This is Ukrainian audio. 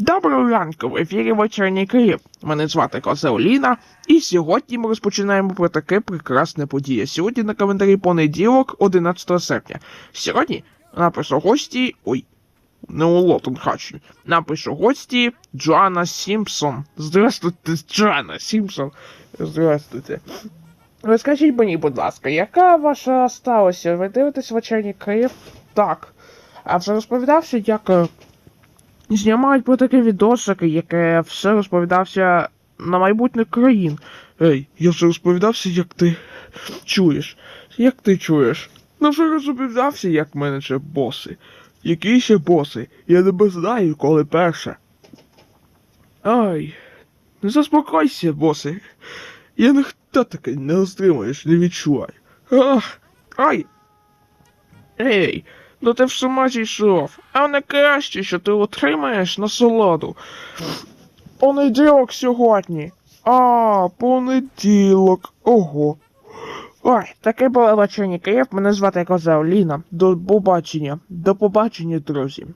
Доброго ранку, в ефірі вечірній Київ. Мене звати Козел Ліна, і сьогодні ми розпочинаємо про таке прекрасне подія. Сьогодні на календарі понеділок, 11 серпня. Сьогодні напишу гості. Ой, не у Лотон Хачі. Напишу гості Джоанна Сімпсон. Здравствуйте, Джоанна Сімпсон. Здравствуйте. Розкажіть мені, будь ласка, яка ваша сталося? Ви дивитесь вечірній Київ? Так. А вже розповідався, як е, знімають про таке відосики, яке все розповідався на майбутнє країн. Ей, я вже розповідався, як ти чуєш. Як ти чуєш? Ну вже розповідався, як менеджер боси. Які ще боси? Я не знаю, коли перше. Ай, не заспокойся, боси. Я ніхто такий не стримаєш, не відчувай. Ах, ай. Ей, ну ти в сума зійшов, а краще, що ти отримаєш насолоду. Понеділок сьогодні. А, понеділок. Ого. Ой, таке було бачення Київ. Мене звати Коза Ліна. До побачення. До побачення, друзі.